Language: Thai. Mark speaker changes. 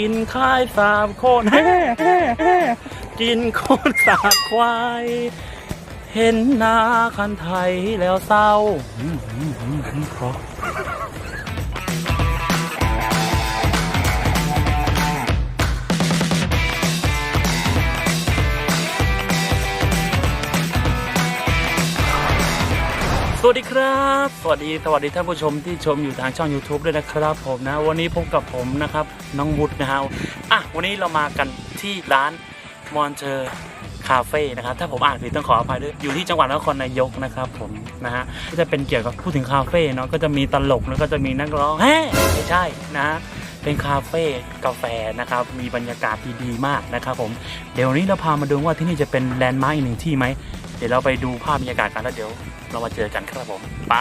Speaker 1: กินข้ายสามคนแฮ่แฮ่แฮ่กินโคนสาควาย เห็นหน้าคันไทยแล้วเศร้าอืมอืมอืมอืมเพราะ สวัสดีครับ สวัสดีสวัสดีท่านผู้ชมที่ชมอยู่ทางช่อง YouTube ด้วยนะครับผมนะ วันนี้พบกับผมนะครับน้องวุฒินะฮะอะวันนี้เรามากันที่ร้านมอนเชอร์คาเฟ่นะครับถ้าผมอ่านผิดต้องขออภัยด้วยอยู่ที่จังหวัดนครนายกนะครับผมนะฮะก็จะเป็นเกี่ยวกับพูดถึงคาเฟ่เนาะก็จะมีตลกแล้วก็จะมีนักร้องแฮ่ไม่ใช่นะฮะเป็นคาเฟ่กาแฟนะครับมีบรรยากาศดีๆมากนะครับผมเดี๋ยววันนี้เราพามาดูว่าที่นี่จะเป็นแลนด์มาร์กอีกหนึ่งที่ไหมเดี๋ยวเราไปดูภาพบรรยากาศกันแล้วเดี๋ยว เรามาเจอกันครับผม ไป